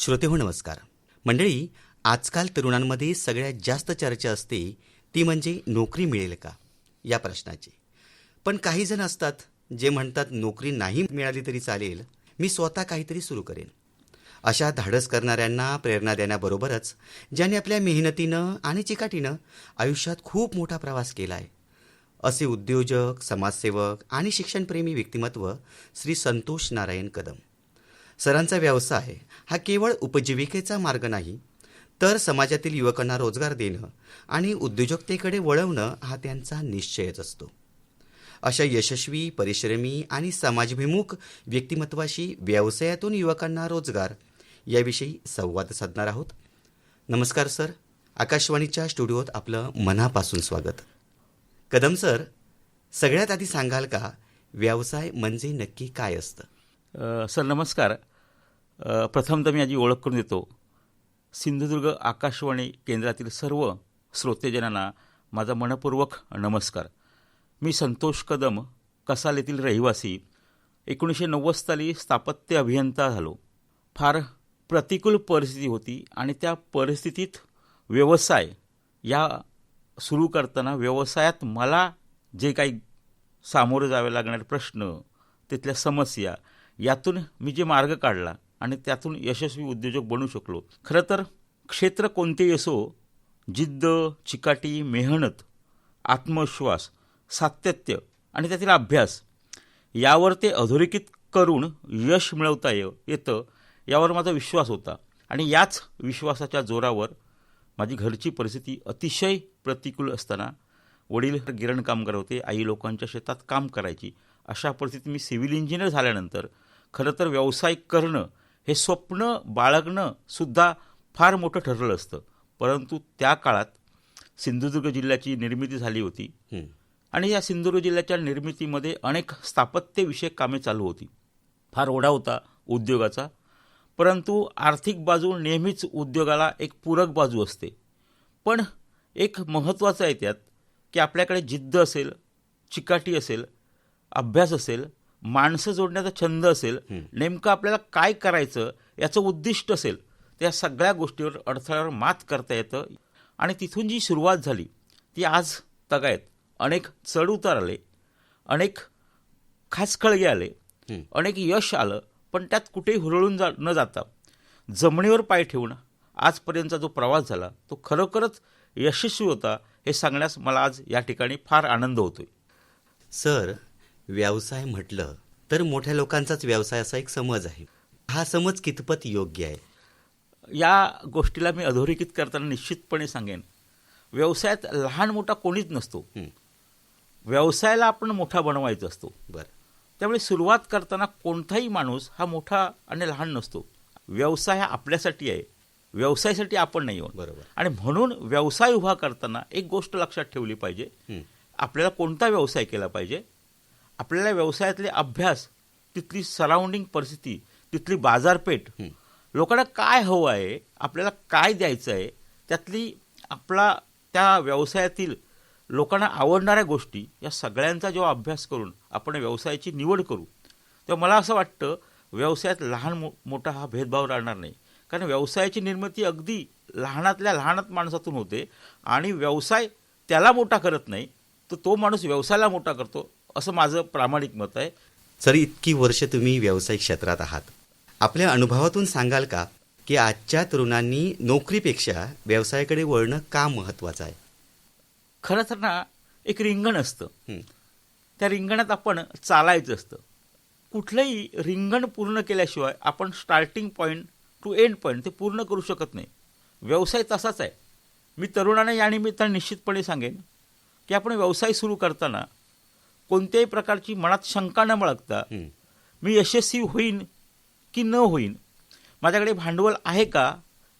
श्रोतेहो नमस्कार. मंडळी आजकाल तरुणांमध्ये सगळ्यात जास्त चर्चा असते ती म्हणजे नोकरी मिळेल का? या प्रश्नाची. पण काही जण असतात जे म्हणतात नोकरी नाही मिळाली तरी चालेल मी स्वतः काहीतरी सुरू करेन. अशा धाडस करणाऱ्यांना प्रेरणा देण्याबरोबरच ज्यांनी आपल्या मेहनतीनं आणि चिकाटीनं आयुष्यात खूप मोठा प्रवास केला आहे असे उद्योजक समाजसेवक आणि शिक्षणप्रेमी व्यक्तिमत्व श्री संतोष नारायण कदम. सरांचा व्यवसाय हा केवळ उपजीविकेचा मार्ग नाही तर समाजातील युवकांना रोजगार देणं आणि उद्योजकतेकडे वळवणं हा त्यांचा निश्चयच असतो. अशा यशस्वी परिश्रमी आणि समाजभिमुख व्यक्तिमत्वाशी व्यवसायातून युवकांना रोजगार याविषयी संवाद साधणार आहोत. नमस्कार सर. आकाशवाणीच्या स्टुडिओत आपलं मनापासून स्वागत. कदम सर सगळ्यात आधी सांगाल का व्यवसाय म्हणजे नक्की काय असतं? सर नमस्कार. प्रथमतः मी माझी ओळख करून देतो. सिंधुदुर्ग आकाशवाणी केंद्रातील सर्व श्रोतेजनांना माझा मनपूर्वक नमस्कार. मी संतोष कदम कसाल येथील रहिवासी एकोणीसशे नव्वद साली स्थापत्य अभियंता झालो. फार प्रतिकूल परिस्थिती होती आणि त्या परिस्थितीत व्यवसाय या सुरू करताना व्यवसायात मला जे काही सामोरे जावे लागणारे प्रश्न तिथल्या समस्या यातून मी जे मार्ग काढला आणि त्यातून यशस्वी उद्योजक बनू शकलो. खरं तर क्षेत्र कोणतेही असो जिद्द चिकाटी मेहनत आत्मविश्वास सातत्य आणि त्यातील अभ्यास यावर ते अधोरेखित करून यश मिळवता ये येतं यावर माझा विश्वास होता. आणि याच विश्वासाच्या जोरावर माझी घरची परिस्थिती अतिशय प्रतिकूल असताना वडील गिरण कामगार होते आई लोकांच्या शेतात काम करायची. अशा परिस्थितीत मी सिव्हिल इंजिनियर झाल्यानंतर खरं तर व्यवसाय करणं हे स्वप्न बाळगणं सुद्धा फार मोठं ठरलं असतं. परंतु त्या काळात सिंधुदुर्ग जिल्ह्याची निर्मिती झाली होती. आणि या सिंधुदुर्ग जिल्ह्याच्या निर्मितीमध्ये अनेक स्थापत्यविषयक कामे चालू होती. फार ओढा होता उद्योगाचा. परंतु आर्थिक बाजू नेहमीच उद्योगाला एक पूरक बाजू असते. पण एक महत्त्वाचं आहे त्यात की आपल्याकडे जिद्द असेल चिकाटी असेल अभ्यास असेल माणसं जोडण्याचा छंद असेल नेमकं आपल्याला काय करायचं याचं उद्दिष्ट असेल त्या सगळ्या गोष्टीवर अडथळ्यावर मात करता येतं. आणि तिथून जी सुरुवात झाली ती आज तगायत अनेक चढउतार आले अनेक खासखळगे आले. अनेक यश आलं पण त्यात कुठेही हुरळून जा न जाता जमिनीवर पाय ठेवून आजपर्यंतचा जो प्रवास झाला तो खरोखरच यशस्वी होता हे सांगण्यास मला आज या ठिकाणी फार आनंद होतोय. सर व्यवसाय म्हटलं तर मोठ्या लोकांचाच व्यवसाय असा एक समज आहे. हा समज कितपत योग्य आहे? या गोष्टीला मी अधोरेखित करताना निश्चितपणे सांगेन. व्यवसायात लहान मोठा कोणीच नसतो. व्यवसायाला आपण मोठा बनवायचा असतो. बरं. त्यामुळे सुरुवात करताना कोणताही माणूस हा मोठा आणि लहान नसतो. व्यवसाय हा आपल्यासाठी आहे. व्यवसायासाठी आपण नाही आहोत. बरोबर. आणि म्हणून व्यवसाय उभा करताना एक गोष्ट लक्षात ठेवली पाहिजे. आपल्याला कोणता व्यवसाय केला पाहिजे? आपल्याला व्यवसायातले अभ्यास तिथली सराउंडिंग परिस्थिती तिथली बाजारपेठ. लोकांना काय हवं आहे आपल्याला काय द्यायचं आहे त्यातली आपला त्या व्यवसायातील लोकांना आवडणाऱ्या गोष्टी या सगळ्यांचा जेव्हा अभ्यास करून आपण व्यवसायाची निवड करू तेव्हा मला असं वाटतं व्यवसायात लहान मो मोठा हा भेदभाव राहणार नाही कारण व्यवसायाची निर्मिती अगदी लहानातल्या लहानात माणसातून होते आणि व्यवसाय त्याला मोठा करत नाही तर तो माणूस व्यवसायाला मोठा करतो असं माझं प्रामाणिक मत आहे. सर इतकी वर्ष तुम्ही व्यावसायिक क्षेत्रात आहात. आपल्या अनुभवातून सांगाल का की आजच्या तरुणांनी नोकरीपेक्षा व्यवसायाकडे वळणं का महत्वाचं आहे? खरं तर ना एक रिंगण असतं. त्या रिंगणात आपण चालायचं असतं. कुठलंही रिंगण पूर्ण केल्याशिवाय आपण starting point to end point ते पूर्ण करू शकत नाही. व्यवसाय तसाच आहे. मी तरुणांना या निमित्ताने निश्चितपणे सांगेन की आपण व्यवसाय सुरू करताना कोणत्याही प्रकारची मनात शंका न बाळगता. मी यशस्वी होईन की न होईन? माझ्याकडे भांडवल आहे का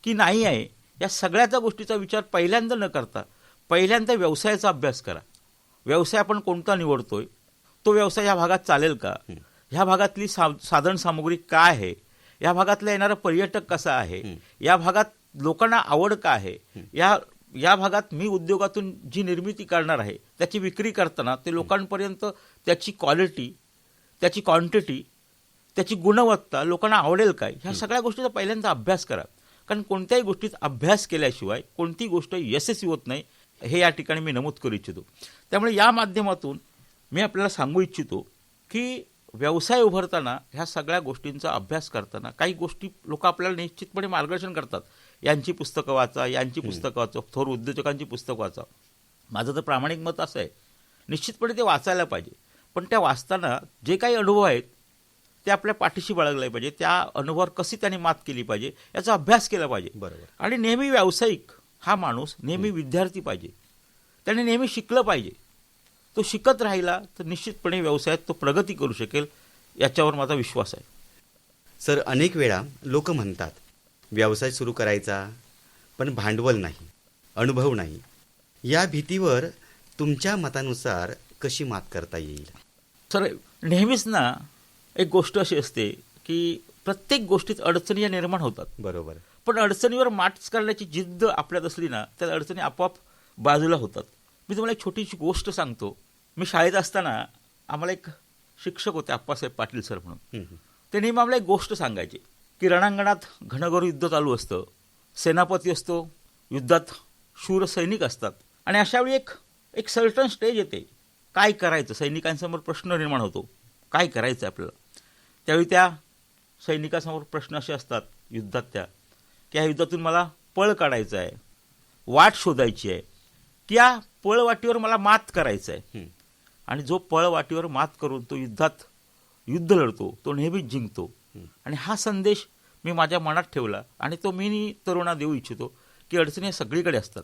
की नाही आहे? या सगळ्याचा गोष्टीचा विचार पहिल्यांदा न करता पहिल्यांदा व्यवसायाचा अभ्यास करा. व्यवसाय आपण कोणता निवडतोय? तो व्यवसाय ह्या भागात चालेल का? ह्या भागातली सा साधन सामुग्री काय आहे? या भागातला येणारा पर्यटक कसा आहे? या भागात लोकांना आवड का आहे? या या भागात मी उद्योगातून जी निर्मिती करणार आहे त्याची विक्री करताना ते लोकांपर्यंत त्याची क्वालिटी त्याची क्वांटिटी त्याची गुणवत्ता लोकांना आवडेल काय ह्या सगळ्या गोष्टीचा पहिल्यांदा अभ्यास करा. कारण कोणत्याही गोष्टीत अभ्यास केल्याशिवाय कोणती गोष्ट यशस्वी होत नाही हे या ठिकाणी मी नमूद करू इच्छितो. त्यामुळे या माध्यमातून मी आपल्याला सांगू इच्छितो की व्यवसाय उभारताना ह्या सगळ्या गोष्टींचा अभ्यास करताना काही गोष्टी लोक आपल्याला निश्चितपणे मार्गदर्शन करतात. यांची पुस्तकं वाचा यांची पुस्तकं वाचा थोर उद्योजकांची पुस्तकं वाचा. माझं तर प्रामाणिक मत असं आहे. निश्चितपणे ते वाचायला पाहिजे. पण त्या वाचताना जे काही अनुभव आहेत ते आपल्या पाठीशी बाळगले पाहिजे. त्या अनुभवावर कशी त्यांनी मात केली पाहिजे याचा अभ्यास केला पाहिजे. बरोबर. आणि नेहमी व्यावसायिक हा माणूस नेहमी विद्यार्थी पाहिजे. त्याने नेहमी शिकलं पाहिजे. तो शिकत राहिला तर निश्चितपणे व्यवसायात तो प्रगती करू शकेल याच्यावर माझा विश्वास आहे. सर अनेक वेळा लोक म्हणतात व्यवसाय सुरू करायचा पण भांडवल नाही अनुभव नाही. या भीतीवर तुमच्या मतानुसार कशी मात करता येईल? सर नेहमीच ना एक गोष्ट अशी असते की प्रत्येक गोष्टीत अडचणी या निर्माण होतात. बरोबर. पण अडचणीवर मात करण्याची जिद्द आपल्यात असली ना त्या अडचणी आपोआप बाजूला होतात. मी तुम्हाला एक छोटीशी गोष्ट सांगतो. मी शाळेत असताना आम्हाला एक शिक्षक होते आप्पासाहेब पाटील सर म्हणून. ते नेहमी आम्हाला एक गोष्ट सांगायचे की रणांगणात घनघोर युद्ध चालू असतं. सेनापती असतो युद्धात शूर सैनिक असतात. आणि अशावेळी एक एक सर्टन स्टेज येते. काय करायचं? सैनिकांसमोर प्रश्न निर्माण होतो. काय करायचं आपल्याला? त्यावेळी त्या सैनिकासमोर प्रश्न असे असतात युद्धात त्या की या युद्धातून मला पळ काढायचं आहे. वाट शोधायची आहे. की या पळवाटीवर मला मात करायचं आहे. आणि जो पळवाटीवर मात करून तो युद्धात युद्ध लढतो तो नेहमीच जिंकतो. आणि हा संदेश मी माझ्या मनात ठेवला आणि तो मी तरुणा देऊ इच्छितो की अडचणी सगळीकडे असतात.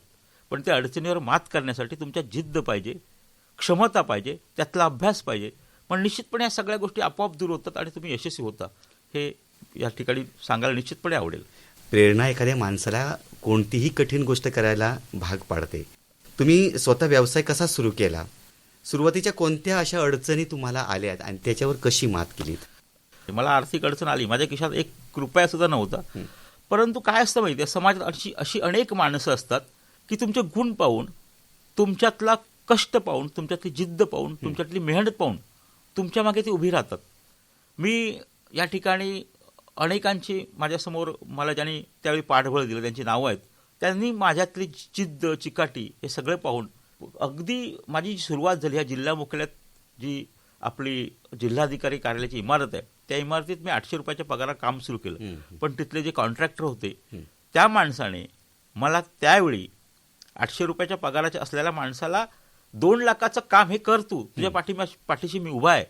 पण त्या अडचणीवर मात करण्यासाठी तुमच्या जिद्द पाहिजे क्षमता पाहिजे त्यातला अभ्यास पाहिजे. पण निश्चितपणे या सगळ्या गोष्टी आपोआप दूर होतात आणि तुम्ही यशस्वी होता. हे या ठिकाणी सांगायला निश्चितपणे आवडेल. प्रेरणा एखाद्या माणसाला कोणतीही कठीण गोष्ट करायला भाग पाडते. तुम्ही स्वतः व्यवसाय कसा सुरू केला? सुरुवातीच्या कोणत्या अशा अडचणी तुम्हाला आल्यात आणि त्याच्यावर कशी मात केलीत मला आर्थिक अडचण आली. माझ्या खिशात एक रुपया सुद्धा नव्हता. परंतु काय असतं माहिती आहे समाजात अशी अशी अनेक माणसं असतात की तुमचे गुण पाहून तुमच्यातला कष्ट पाहून तुमच्यातली जिद्द पाहून तुमच्यातली मेहनत पाहून तुमच्या मागे ती उभी राहतात. मी या ठिकाणी अनेकांची माझ्यासमोर मला ज्यांनी त्यावेळी पाठबळ दिलं त्यांची नावं आहेत. त्यांनी माझ्यातली जिद्द चिकाटी हे सगळं पाहून अगदी माझी जी सुरुवात झाली ह्या जिल्हा मुख्यालयात जी आपली जिल्हाधिकारी कार्यालयाची इमारत आहे त्या इमारतीत मी आठशे रुपयाच्या पगारात काम सुरू केलं. पण तिथले जे कॉन्ट्रॅक्टर होते त्या माणसाने मला त्यावेळी आठशे रुपयाच्या पगाराच्या असलेल्या माणसाला दोन लाखाचं काम हे कर तू. तुझ्या पाठीमा पाठीशी मी उभा आहे.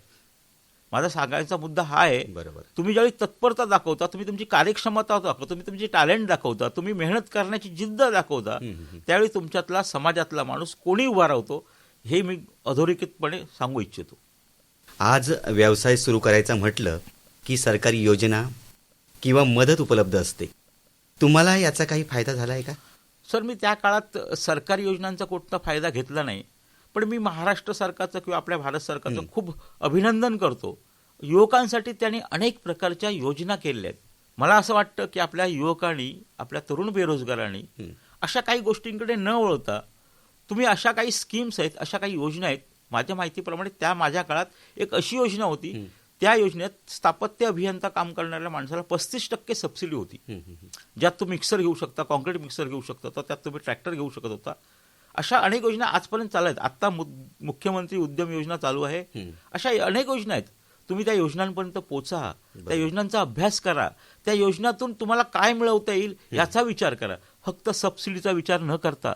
माझा सांगायचा मुद्दा हा आहे. बरोबर. तुम्ही ज्यावेळी तत्परता दाखवता तुम्ही तुमची कार्यक्षमता दाखवता तुम्ही तुमची टॅलेंट दाखवता तुम्ही मेहनत करण्याची जिद्द दाखवता त्यावेळी तुमच्यातला समाजातला माणूस कोणी उभा राहतो हे मी अधोरेखितपणे सांगू इच्छितो. आज व्यवसाय सुरू करायचा म्हटलं की सरकारी योजना किंवा मदत उपलब्ध असते. तुम्हाला याचा काही फायदा झाला आहे का? सर मी त्या काळात सरकारी योजनांचा कोणता फायदा घेतला नाही पण मी महाराष्ट्र सरकारचं किंवा आपल्या भारत सरकारचं खूप अभिनंदन करतो. युवकांसाठी त्यांनी अनेक प्रकारच्या योजना केलेल्या आहेत. मला असं वाटतं की आपल्या युवकांनी आपल्या तरुण बेरोजगारांनी अशा काही गोष्टींकडे न वळता तुम्ही अशा काही स्कीम्स आहेत अशा काही योजना आहेत. माझ्या माहितीप्रमाणे त्या माझ्या काळात एक अशी योजना होती. त्या योजनेत स्थापत्य अभियंता काम करणाऱ्या माणसाला पस्तीस टक्के सबसिडी होती. ज्यात तुम्ही मिक्सर घेऊ शकता कॉन्क्रीट मिक्सर घेऊ शकता तर त्यात तुम्ही ट्रॅक्टर घेऊ शकत होता. अशा अनेक योजना आजपर्यंत चालू आहेत. आत्ता मुख्यमंत्री उद्यम योजना चालू आहे. अशा अनेक योजना आहेत. तुम्ही त्या योजनांपर्यंत पोचा त्या योजनांचा अभ्यास करा. त्या योजनातून तुम्हाला काय मिळवता येईल याचा विचार करा. फक्त सबसिडीचा विचार न करता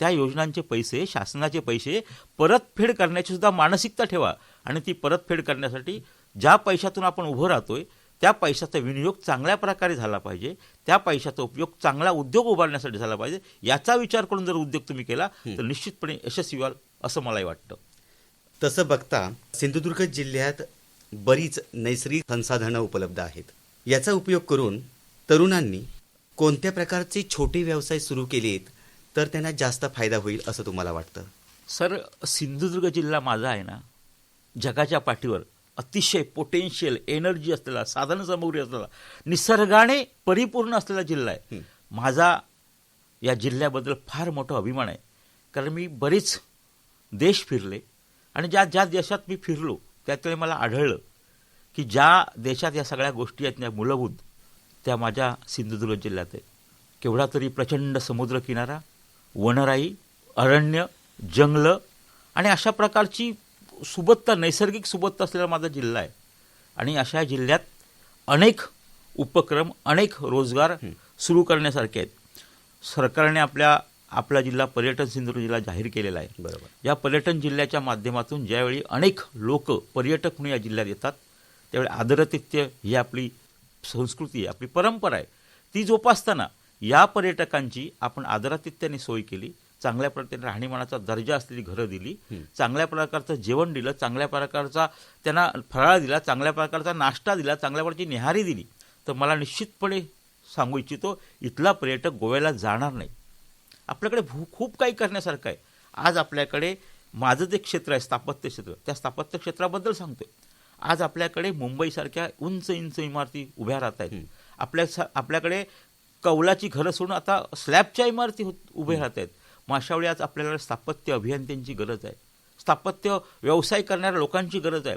त्या योजनांचे पैसे शासनाचे पैसे परतफेड करण्याची सुद्धा मानसिकता ठेवा. आणि ती परतफेड करण्यासाठी ज्या पैशातून आपण उभं राहतोय त्या पैशाचा विनियोग चांगल्या प्रकारे झाला पाहिजे. त्या पैशाचा उपयोग चांगला उद्योग उभारण्यासाठी झाला पाहिजे. याचा विचार करून जर उद्योग तुम्ही केला तर निश्चितपणे यशस्वी व्हाल असं मलाही वाटतं. तसं बघता सिंधुदुर्ग जिल्ह्यात बरीच नैसर्गिक संसाधनं उपलब्ध आहेत. याचा उपयोग करून तरुणांनी कोणत्या प्रकारचे छोटे व्यवसाय सुरू केलेत तर त्यांना जास्त फायदा होईल असं तुम्हाला वाटतं? सर सिंधुदुर्ग जिल्हा माझा आहे ना जगाच्या पाठीवर अतिशय पोटेन्शियल एनर्जी असलेला साधनसामुग्री असलेला निसर्गाने परिपूर्ण असलेला जिल्हा आहे. माझा या जिल्ह्याबद्दल फार मोठा अभिमान आहे. कारण मी बरेच देश फिरले आणि ज्या ज्या देशात मी फिरलो त्यातळे मला आढळलं की ज्या देशात या सगळ्या गोष्टी आहेत त्या मूलभूत त्या माझ्या सिंधुदुर्ग जिल्ह्यात आहेत. केवढा तरी प्रचंड समुद्रकिनारा वनराई अरण्य जंगलं आणि अशा प्रकारची सुबत्ता नैसर्गिक सुबत्ता असलेला माझा जिल्हा आहे. आणि अशा जिल्ह्यात अनेक उपक्रम अनेक रोजगार सुरू करण्यासारखे आहेत. सरकारने आपल्या आपला जिल्हा पर्यटन सिंधुदुर्ग जिल्हा जाहीर केलेला आहे. बरोबर. या पर्यटन जिल्ह्याच्या माध्यमातून ज्यावेळी अनेक लोक पर्यटक म्हणून या जिल्ह्यात येतात त्यावेळी आदरातिथ्य ही आपली संस्कृती आहे आपली परंपरा आहे. ती जोपासताना या पर्यटकांची आपण आदरातिथ्याने सोय केली चांगल्या प्रकारे राहणीमानाचा दर्जा असलेली घरं दिली चांगल्या प्रकारचं जेवण दिलं चांगल्या प्रकारचा त्यांना फराळ दिला चांगल्या प्रकारचा नाश्ता दिला चांगल्या प्रकारची निहारी दिली. तर मला निश्चितपणे सांगू इच्छितो इथला पर्यटक गोव्याला जाणार नाही. आपल्याकडे भू खूप काही करण्यासारखं आहे. आज आपल्याकडे माझं जे क्षेत्र आहे स्थापत्य क्षेत्र त्या स्थापत्य क्षेत्राबद्दल सांगतोय. आज आपल्याकडे मुंबईसारख्या उंच उंच इमारती उभ्या राहत आहेत. आपल्या आपल्याकडे कौलाची घरं सोडून आता स्लॅबच्या इमारती होत- उभे राहत आहेत. मग अशा वेळी आज आपल्याला स्थापत्य अभियंत्यांची गरज आहे. स्थापत्य व्यवसाय करणाऱ्या लोकांची गरज आहे.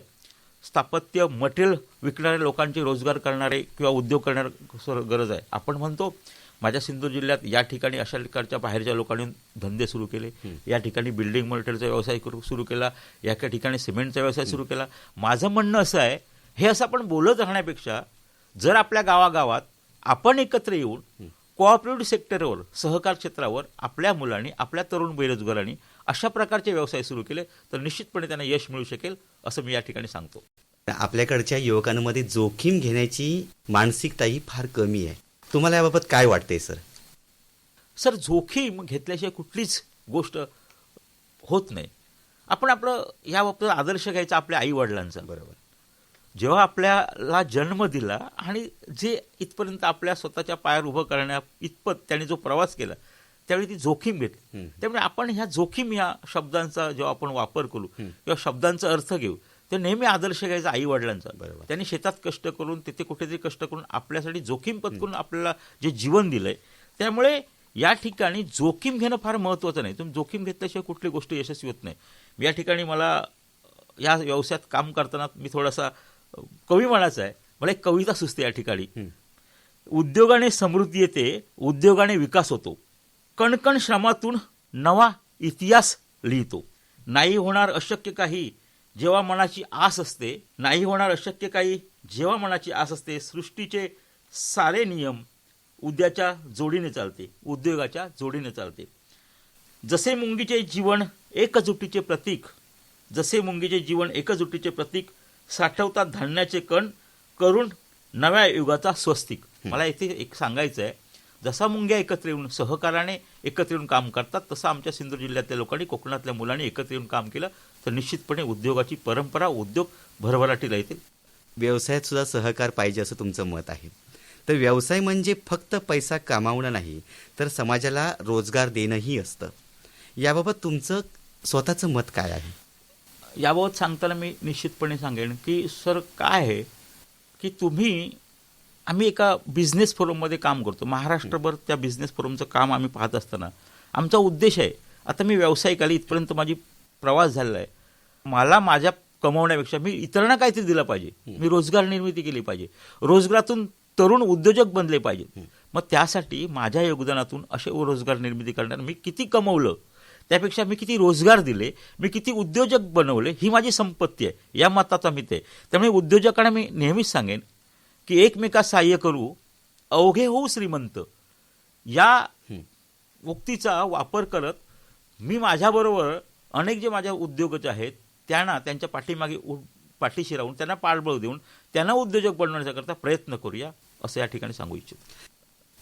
स्थापत्य मटेरियल विकणाऱ्या लोकांचे रोजगार करणारे किंवा उद्योग करणारे गरज आहे. आपण म्हणतो माझ्या सिंधू जिल्ह्यात या ठिकाणी अशा प्रकारच्या बाहेरच्या लोकांनी धंदे सुरू केले. या ठिकाणी बिल्डिंग मटेरियलचा व्यवसाय करू- सुरू केला. या ठिकाणी सिमेंटचा व्यवसाय सुरू केला. माझं म्हणणं असं आहे हे असं आपण बोलत राहण्यापेक्षा जर आपल्या गावागावात आपण एकत्र येऊन कोऑपरेटिव्ह सेक्टरवर सहकार क्षेत्रावर आपल्या मुलांनी आपल्या तरुण बेरोजगारांनी अशा प्रकारचे व्यवसाय सुरू केले तर निश्चितपणे त्यांना यश मिळू शकेल असं मी या ठिकाणी सांगतो. आपल्याकडच्या युवकांमध्ये जोखीम घेण्याची मानसिकता ही फार कमी आहे. तुम्हाला याबाबत काय वाटतंय सर? सर जोखीम घेतल्याशिवाय कुठलीच गोष्ट होत नाही. आपण आपलं या बाबतीत आदर्श घ्यायचा आपल्या आई वडिलांचा बरोबर. जेव्हा आपल्याला जन्म दिला आणि जे इथपर्यंत आपल्या स्वतःच्या पायावर उभं करण्या इतपत त्याने जो प्रवास केला त्यावेळी ती जोखीम घेतली. त्यामुळे आपण ह्या जोखीम या शब्दांचा जेव्हा आपण वापर करू किंवा शब्दांचा अर्थ घेऊ तर नेहमी आदर्श घ्यायचा आई वडिलांचा बरोबर. त्यांनी शेतात कष्ट करून तिथे कुठेतरी कष्ट करून आपल्यासाठी जोखीम पत्करून आपल्याला जे जीवन दिलंय त्यामुळे या ठिकाणी जोखीम घेणं फार महत्त्वाचं नाही. तुम्ही जोखीम घेतल्याशिवाय कुठली गोष्ट यशस्वी होत नाही. या ठिकाणी मला या व्यवसायात काम करताना मी थोडासा कवी म्हणायचा आहे. मला एक कविता सुचते या ठिकाणी. उद्योगाने समृद्धी येते उद्योगाने विकास होतो. कणकण श्रमातून नवा इतिहास लिहितो. नाही होणार अशक्य काही जेव्हा मनाची आस असते नाही होणार अशक्य काही जेव्हा मनाची आस असते सृष्टीचे सारे नियम उद्याच्या जोडीने चालते उद्योगाच्या जोडीने चालते. जसे मुंगीचे जीवन एकजुटीचे प्रतीक जसे मुंगीचे जीवन एकजुटीचे प्रतीक साठवतात धान्याचे कण करून नव्या युगाचा स्वस्तिक. मला इथे एक सांगायचं आहे जसा मुंग्या एकत्र येऊन सहकाराने एकत्र येऊन काम करतात तसं आमच्या सिंधू जिल्ह्यातल्या लोकांनी कोकणातल्या मुलांनी एकत्र येऊन काम केलं तर निश्चितपणे उद्योगाची परंपरा उद्योग भरभराटीला येतील व्यवसायात सुद्धा सहकार पाहिजे असं तुमचं मत आहे. तर व्यवसाय म्हणजे फक्त पैसा कमावणं नाही तर समाजाला रोजगार देणंही असतं. याबाबत तुमचं स्वतःचं मत काय आहे? याबाबत सांगताना मी निश्चितपणे सांगेन की सर काय आहे की तुम्ही आम्ही एका बिझनेस फोरममध्ये काम करतो. महाराष्ट्रभर त्या बिझनेस फोरमचं काम आम्ही पाहत असताना आमचा उद्देश आहे आता मी व्यावसायिक आली इथपर्यंत माझी प्रवास झालेला आहे. मला माझ्या कमवण्यापेक्षा मी इतरांना काहीतरी दिलं पाहिजे. मी रोजगार निर्मिती केली पाहिजे. रोजगारातून तरुण उद्योजक बनले पाहिजेत. मग त्यासाठी माझ्या योगदानातून असे रोजगार निर्मिती करणार मी किती कमवलं त्यापेक्षा मी किती रोजगार दिले मी किती उद्योजक बनवले ही माझी संपत्ती आहे. या मताचा मी ते. त्यामुळे उद्योजकांना मी नेहमीच सांगेन की एकमेकास सहाय्य करू अवघे होऊ श्रीमंत. या उक्तीचा वापर करत मी माझ्याबरोबर अनेक जे माझ्या उद्योगच आहेत त्यांना त्यांच्या पाठीमागे उ- पाठीशी राहून त्यांना पाठबळ देऊन त्यांना उद्योजक बनवण्याचा प्रयत्न करूया असं या ठिकाणी सांगू इच्छितो.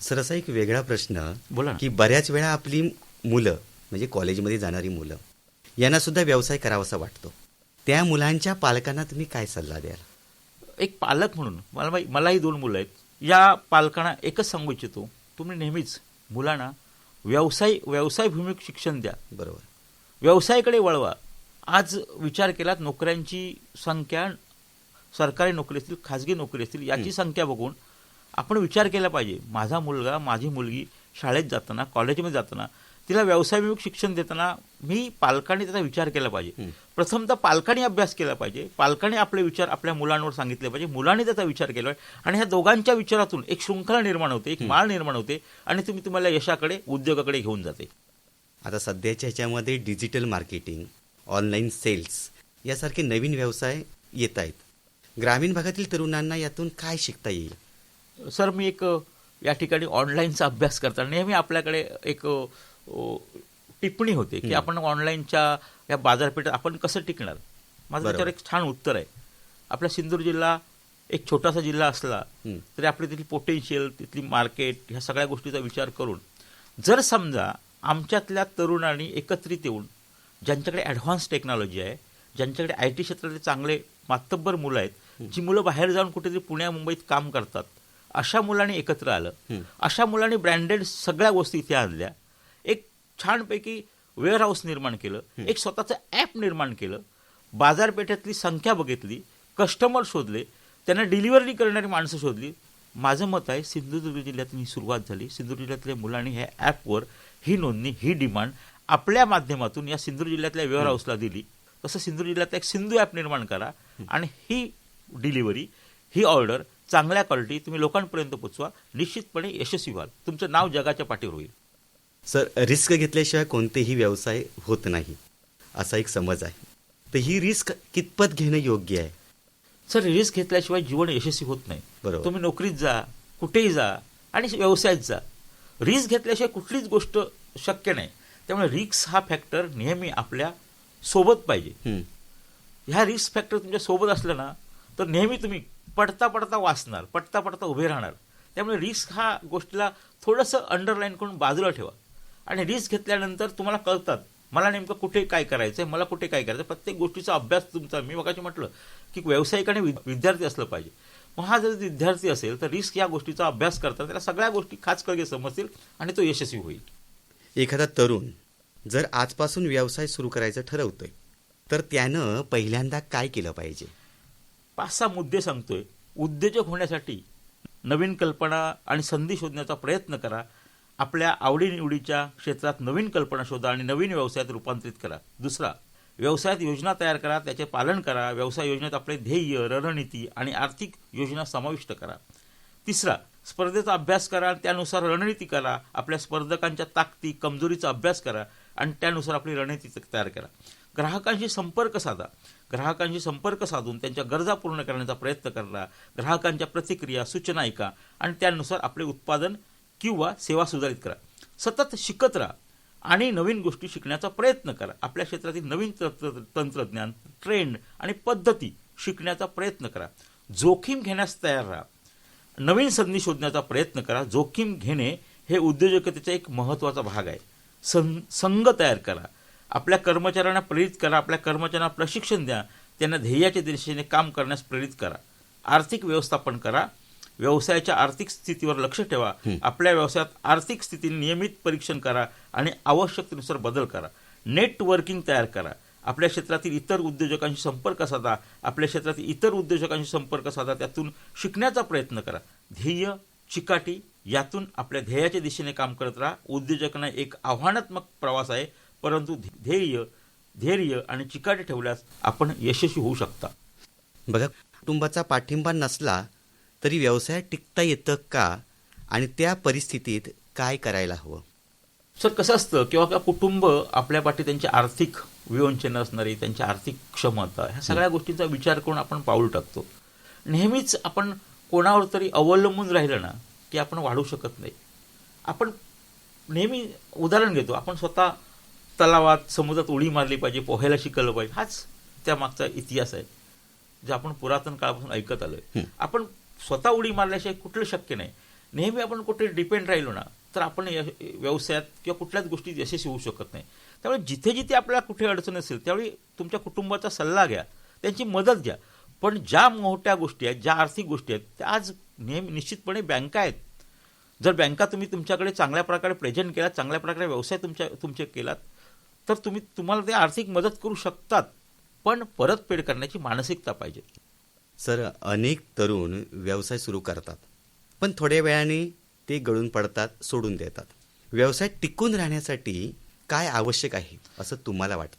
सर असा एक वेगळा प्रश्न बोला. की बऱ्याच वेळा आपली मुलं म्हणजे कॉलेजमध्ये जाणारी मुलं यांना सुद्धा व्यवसाय करावासा वाटतो. त्या मुलांच्या पालकांना तुम्ही काय सल्ला द्याल? एक पालक म्हणून मला मलाही दोन मुलं आहेत. या पालकांना एकच सांगू इच्छितो तुम्ही नेहमीच मुलांना व्यवसाय व्यवसायभूमिक शिक्षण द्या. बरोबर. व्यवसायाकडे वळवा. आज विचार केलात नोकऱ्यांची संख्या सरकारी नोकरी असतील खाजगी नोकरी असतील याची संख्या बघून आपण विचार केला पाहिजे. माझा मुलगा माझी मुलगी शाळेत जाताना कॉलेजमध्ये जाताना तिला व्यवसायाभिमुख शिक्षण देताना मी पालकांनी त्याचा विचार केला पाहिजे. प्रथमतः पालकांनी अभ्यास केला पाहिजे. पालकांनी आपले विचार आपल्या मुलांवर सांगितले पाहिजे. मुलांनी त्याचा विचार केला पाहिजे. आणि ह्या दोघांच्या विचारातून एक शृंखला निर्माण होते एक माळ निर्माण होते आणि तुम्ही तुम्हाला यशाकडे उद्योगाकडे घेऊन जाते. आता सध्याच्या ह्याच्यामध्ये डिजिटल मार्केटिंग ऑनलाईन सेल्स यासारखे नवीन व्यवसाय येत आहेत. ग्रामीण भागातील तरुणांना यातून काय शिकता येईल? सर मी एक या ठिकाणी ऑनलाईनचा अभ्यास करताना नेहमी आपल्याकडे एक टिप्पणी होते की आपण ऑनलाईनच्या या बाजारपेठेत आपण कसं टिकणार? माझं. त्याच्यावर एक छान उत्तर आहे. आपला सिंधूर जिल्हा एक छोटासा जिल्हा असला. तरी आपली तिथली पोटेन्शियल तिथली मार्केट ह्या सगळ्या गोष्टीचा विचार करून जर समजा आमच्यातल्या तरुणांनी एकत्रित येऊन ज्यांच्याकडे ॲडव्हान्स टेक्नॉलॉजी आहे ज्यांच्याकडे आय टी क्षेत्रातले चांगले मातब्बर मुलं आहेत जी मुलं बाहेर जाऊन कुठेतरी पुण्या मुंबईत काम करतात. अशा मुलांनी एकत्र आलं. अशा मुलांनी ब्रँडेड सगळ्या गोष्टी इथे आणल्या. एक छानपैकी वेअर हाऊस निर्माण केलं. एक स्वतःचं ॲप निर्माण केलं. बाजारपेठेतली संख्या बघितली. कस्टमर शोधले. त्यांना डिलिव्हरी करणारी माणसं शोधली. माझं मत आहे सिंधुदुर्ग जिल्ह्यातून ही सुरुवात झाली. सिंधुदुर्ग जिल्ह्यातल्या मुलांनी ह्या ॲपवर ही नोंदणी ही डिमांड आपल्या माध्यमातून या सिंधुदुर्ग जिल्ह्यातल्या वेअर हाऊसला दिली तसं सिंधुदुर्ग जिल्ह्यात एक सिंधू ॲप निर्माण करा आणि ही डिलिव्हरी ही ऑर्डर चांगल्या क्वालिटी तुम्ही लोकांपर्यंत पोचवा निश्चितपणे यशस्वी व्हाल. तुमचं नाव जगाच्या पाठीवर होईल. सर रिस्क घेतल्याशिवाय कोणतेही व्यवसाय होत नाही असा एक समज आहे. तर ही रिस्क कितपत घेणं योग्य आहे? सर रिस्क घेतल्याशिवाय जीवन यशस्वी होत नाही. बरोबर. तुम्ही नोकरीत जा कुठेही जा आणि व्यवसायात जा. रिस्क घेतल्याशिवाय कुठलीच गोष्ट शक्य नाही. त्यामुळे रिस्क हा फॅक्टर नेहमी आपल्यासोबत पाहिजे. ह्या रिस्क फॅक्टर तुमच्यासोबत असलं ना तर नेहमी तुम्ही पडता पडता वाचणार पडता पडता उभे राहणार. त्यामुळे रिस्क हा गोष्टीला थोडंसं अंडरलाईन करून बाजूला ठेवा. आणि रिस्क घेतल्यानंतर तुम्हाला कळतात मला नेमकं कुठे काय करायचं आहे मला कुठे काय करायचं. प्रत्येक गोष्टीचा अभ्यास तुमचा मी मगाशी म्हटलं की व्यावसायिक आणि विद- विद्यार्थी असलं पाहिजे. मग हा जर विद्यार्थी असेल तर रिस्क या गोष्टीचा अभ्यास करता त्याला सगळ्या गोष्टी खाचकळगे समजतील आणि तो यशस्वी होईल. एखादा तरुण जर आजपासून व्यवसाय सुरू करायचं ठरवतोय तर त्यानं पहिल्यांदा काय केलं पाहिजे? पाच सहा मुद्दे सांगतोय. उद्योजक होण्यासाठी नवीन कल्पना आणि संधी शोधण्याचा प्रयत्न करा. आपल्या आवडीनिवडीच्या क्षेत्रात नवीन कल्पना शोधा आणि नवीन व्यवसायात रूपांतरित करा. दुसरा व्यवसायात योजना तयार करा. त्याचे पालन करा. व्यवसाय योजनेत आपले ध्येय रणनीती आणि आर्थिक योजना समाविष्ट करा. तिसरा स्पर्धेचा अभ्यास करा. आणि त्यानुसार रणनीती करा. आपल्या स्पर्धकांच्या ताकदी कमजोरीचा अभ्यास करा. आणि त्यानुसार आपली रणनीती तयार करा. ग्राहकांशी संपर्क साधा. ग्राहकांशी संपर्क साधून त्यांच्या गरजा पूर्ण करण्याचा प्रयत्न करा. ग्राहकांच्या प्रतिक्रिया सूचना ऐका आणि त्यानुसार आपले उत्पादन किंवा सेवा सुधारित करा. सतत शिकत राहा आणि नवीन गोष्टी शिकण्याचा प्रयत्न करा. आपल्या क्षेत्रातील नवीन तंत्र तंत्रज्ञान ट्रेंड आणि पद्धती शिकण्याचा प्रयत्न करा. जोखीम घेण्यास तयार राहा. नवीन संधी शोधण्याचा प्रयत्न करा. जोखीम घेणे हे उद्योजकतेचा एक महत्त्वाचा भाग आहे. सं संघ तयार करा. आपल्या कर्मचाऱ्यांना प्रेरित करा आपल्या कर्मचाऱ्यांना प्रशिक्षण द्या. त्यांना ध्येयाच्या दिशेने काम करण्यास प्रेरित करा. आर्थिक व्यवस्थापन करा. व्यवसायाच्या आर्थिक स्थितीवर लक्ष ठेवा. आपल्या व्यवसायात आर्थिक स्थिती नियमित परीक्षण करा आणि आवश्यकतेनुसार बदल करा. नेटवर्किंग तयार करा. आपल्या क्षेत्रातील इतर उद्योजकांशी संपर्क साधा. आपल्या क्षेत्रातील इतर उद्योजकांशी संपर्क साधा. त्यातून शिकण्याचा प्रयत्न करा. ध्येय चिकाटी यातून आपल्या ध्येयाच्या दिशेने काम करत राहा. उद्योजकांना एक आव्हानात्मक प्रवास आहे परंतु ध्येय धैर्य आणि चिकाटी ठेवल्यास आपण यशस्वी होऊ शकता. बघा कुटुंबाचा पाठिंबा नसला तरी व्यवसायात टिकता येतं का? आणि त्या परिस्थितीत काय करायला हवं? सर कसं असतं किंवा का कुटुंब आपल्या पाठी त्यांची आर्थिक विवंचन असणारी त्यांची आर्थिक क्षमता ह्या सगळ्या गोष्टींचा विचार करून आपण पाऊल टाकतो. नेहमीच आपण कोणावर तरी अवलंबून राहिलं ना की आपण वाढू शकत नाही. आपण नेहमी उदाहरण घेतो आपण स्वतः तलावात समुद्रात उडी मारली पाहिजे पोहायला शिकलं पाहिजे हाच त्या मागचा इतिहास आहे जे आपण पुरातन काळापासून ऐकत आलोय. आपण स्वतः उडी मारल्याशिवाय कुठलं शक्य नाही. नेहमी आपण कुठे डिपेंड राहिलो ना तर आपण व्यवसायात किंवा कुठल्याच गोष्टीत यशस्वी होऊ शकत नाही. त्यामुळे जिथे जिथे आपल्याला कुठे अडचण असेल त्यावेळी तुमच्या कुटुंबाचा सल्ला घ्या त्यांची मदत घ्या. पण ज्या मोठ्या गोष्टी आहेत ज्या आर्थिक गोष्टी आहेत त्या आज नेहमी निश्चितपणे बँका आहेत. जर बँका तुम्ही तुमच्याकडे चांगल्या प्रकारे प्रेझेंट केलात चांगल्या प्रकारे व्यवसाय तुमच्या तुमचे केलात तर तुम्ही तुम्हाला ते आर्थिक मदत करू शकतात पण परतफेड करण्याची मानसिकता पाहिजे. सर अनेक तरुण व्यवसाय सुरू करतात पण थोड्या वेळाने ते गळून पडतात सोडून देतात. व्यवसायात टिकून राहण्यासाठी काय आवश्यक आहे असं तुम्हाला वाटतं?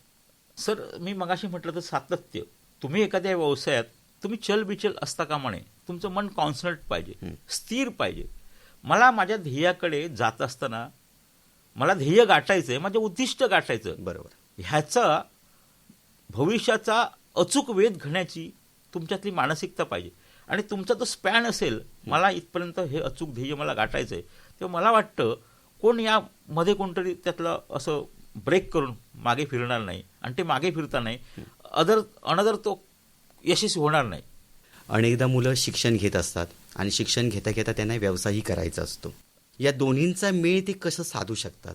सर मी मगाशी म्हटलं तर सातत्य. तुम्ही एखाद्या व्यवसायात तुम्ही चलबिचल असता कामा नये तुमचं मन कॉन्सन्ट्रेट पाहिजे स्थिर पाहिजे. मला माझ्या ध्येयाकडे जात असताना मला ध्येय गाठायचं आहे माझं उद्दिष्ट गाठायचं. बरोबर. ह्याचा भविष्याचा अचूक वेध घेण्याची तुमच्यातली मानसिकता पाहिजे. आणि तुमचा तो स्पॅन असेल मला इथपर्यंत हे अचूक ध्येय मला गाठायचं आहे तेव्हा मला वाटतं कोण यामध्ये कोणतरी त्यातलं असं ब्रेक करून मागे फिरणार नाही. आणि ते मागे फिरता नाही. अदर अनदर तो यशस्वी होणार नाही. अनेकदा मुलं शिक्षण घेत असतात आणि शिक्षण घेता घेता त्यांना व्यवसायही करायचा असतो. या दोन्हींचा मेळ ते कसं साधू शकतात?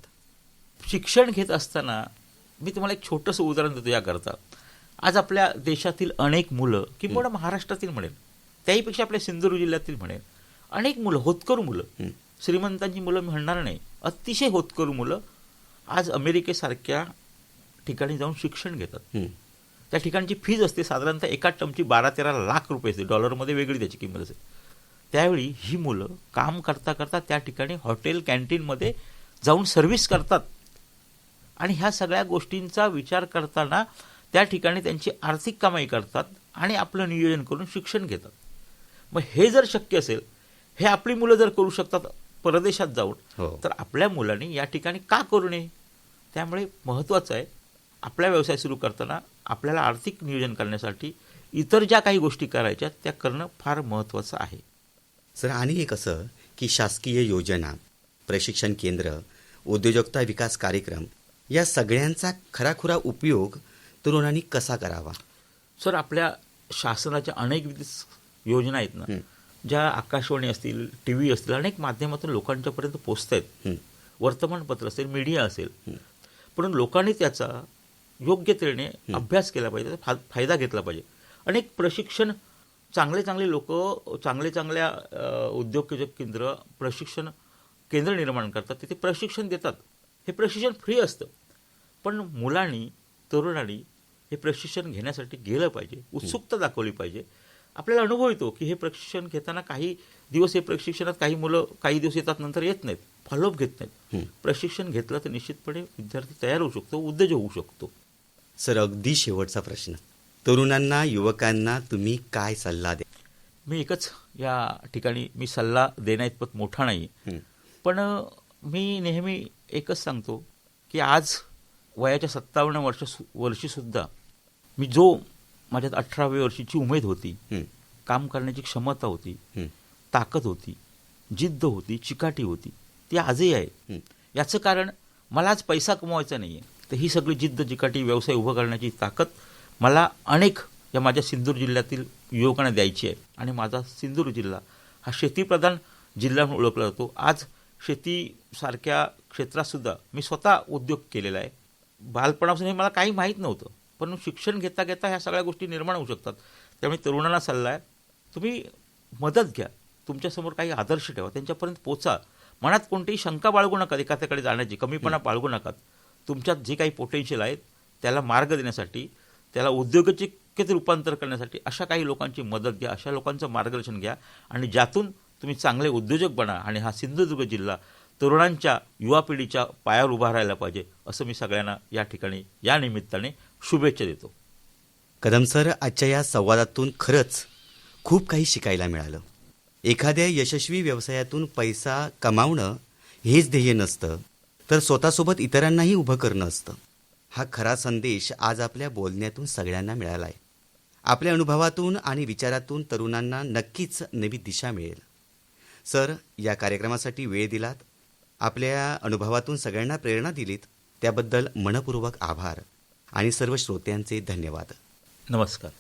शिक्षण घेत असताना मी तुम्हाला एक छोटंसं उदाहरण देतो याकरता. आज आपल्या देशातील अनेक मुलं किंवा महाराष्ट्रातील म्हणेल त्याहीपेक्षा आपल्या सिंधुदुर्ग जिल्ह्यातील म्हणेल अनेक मुलं होतकरू मुलं. श्रीमंतांची मुलं मी म्हणणार नाही अतिशय होतकरू मुलं आज अमेरिकेसारख्या ठिकाणी जाऊन शिक्षण घेतात. त्या ठिकाणची फीज असते साधारणतः एका टर्मची बारा तेरा लाख रुपये असते. डॉलरमध्ये वेगळी त्याची किंमत असते. त्यावेळी ही मुलं काम करता करता त्या ठिकाणी हॉटेल कॅन्टीनमध्ये जाऊन सर्व्हिस करतात. आणि ह्या सगळ्या गोष्टींचा विचार करताना त्या ठिकाणी त्यांची आर्थिक कमाई करतात आणि आपलं नियोजन करून शिक्षण घेतात. मग हे जर शक्य असेल हे आपली मुलं जर करू शकतात परदेशात जाऊन हो. तर आपल्या मुलांनी या ठिकाणी का करू नये? त्यामुळे महत्त्वाचं आहे आपला व्यवसाय सुरू करताना आपल्याला आर्थिक नियोजन करण्यासाठी इतर ज्या काही गोष्टी करायच्या त्या करणं फार महत्त्वाचं आहे. सर आणि एक असं की शासकीय योजना प्रशिक्षण केंद्र उद्योजकता विकास कार्यक्रम या सगळ्यांचा खराखुरा उपयोग तरुणांनी कसा करावा? सर आपल्या शासनाच्या अनेक योजना आहेत ना. ज्या आकाशवाणी असतील टी व्ही असतील अनेक माध्यमातून लोकांच्यापर्यंत पोचत आहेत. वर्तमानपत्र असेल मीडिया असेल. पण लोकांनी त्याचा योग्य तऱ्हेने अभ्यास केला पाहिजे त्याचा फा- फायदा घेतला पाहिजे. अनेक प्रशिक्षण चांगले चांगले लोक चांगले चांगल्या अ, उद्योजक केंद्र प्रशिक्षण केंद्र निर्माण करतात तिथे प्रशिक्षण देतात. हे प्रशिक्षण फ्री असतं. पण मुलांनी तरुणांनी हे प्रशिक्षण घेण्यासाठी गेलं पाहिजे उत्सुकता दाखवली पाहिजे. आपल्याला अनुभव येतो की हे प्रशिक्षण घेताना काही दिवस हे प्रशिक्षणात काही मुलं काही दिवस येतात नंतर येत नाहीत फॉलोअप घेत नाहीत. प्रशिक्षण घेतलं तर निश्चितपणे विद्यार्थी तयार होऊ शकतो उद्योजक होऊ शकतो. सर अगदी शेवटचा प्रश्न तरुणांना युवकांना तुम्ही काय सल्ला द्या मी एकच या ठिकाणी मी सल्ला देण्याइतपत मोठा नाही. पण मी नेहमी एकच सांगतो की आज वयाच्या सत्तावन्न वर्ष वर्षीसुद्धा मी जो माझ्यात अठराव्या वर्षीची उमेद होती. काम करण्याची क्षमता होती. ताकद होती जिद्द होती चिकाटी होती ती आजही आहे. याचं कारण मला आज पैसा कमवायचा नाही आहे तर ही सगळी जिद्द चिकाटी व्यवसाय उभं करण्याची ताकद मला अनेक या माझ्या सिंधूर जिल्ह्यातील युवकांना द्यायची आहे. आणि माझा सिंधूर जिल्हा हा शेतीप्रधान जिल्हा म्हणून ओळखला जातो. आज शेतीसारख्या क्षेत्रातसुद्धा मी स्वतः उद्योग केलेला आहे. बालपणापासून हे मला काही माहीत नव्हतं पण शिक्षण घेता घेता ह्या सगळ्या गोष्टी निर्माण होऊ शकतात. त्यामुळे तरुणांना सल्ला आहे तुम्ही मदत घ्या. तुमच्यासमोर काही आदर्श ठेवा. त्यांच्यापर्यंत पोचा. मनात कोणतीही शंका बाळगू नका एखाद्याकडे जाण्याची कमीपणा बाळगू नका. तुमच्यात जे काही पोटेन्शियल आहेत त्याला मार्ग देण्यासाठी त्याला उद्योगचिकेत रूपांतर करण्यासाठी अशा काही लोकांची मदत घ्या अशा लोकांचं मार्गदर्शन घ्या आणि ज्यातून तुम्ही चांगले उद्योजक बना आणि हा सिंधुदुर्ग जिल्हा तरुणांच्या युवा पिढीच्या पायावर उभा राहायला पाहिजे असं मी सगळ्यांना या ठिकाणी या निमित्ताने शुभेच्छा देतो. कदम सर आजच्या या संवादातून खरंच खूप काही शिकायला मिळालं. एखाद्या यशस्वी व्यवसायातून पैसा कमावणं हेच ध्येय नसतं. तर स्वतःसोबत इतरांनाही उभं करणं असतं. हा खरा संदेश आज आपल्या बोलण्यातून सगळ्यांना मिळाला आहे आपल्या अनुभवातून आणि विचारातून तरुणांना नक्कीच नवी दिशा मिळेल. सर या कार्यक्रमासाठी वेळ दिलात. आपल्या अनुभवातून सगळ्यांना प्रेरणा दिलीत. त्याबद्दल मनपूर्वक आभार आणि सर्व श्रोत्यांचे धन्यवाद. नमस्कार.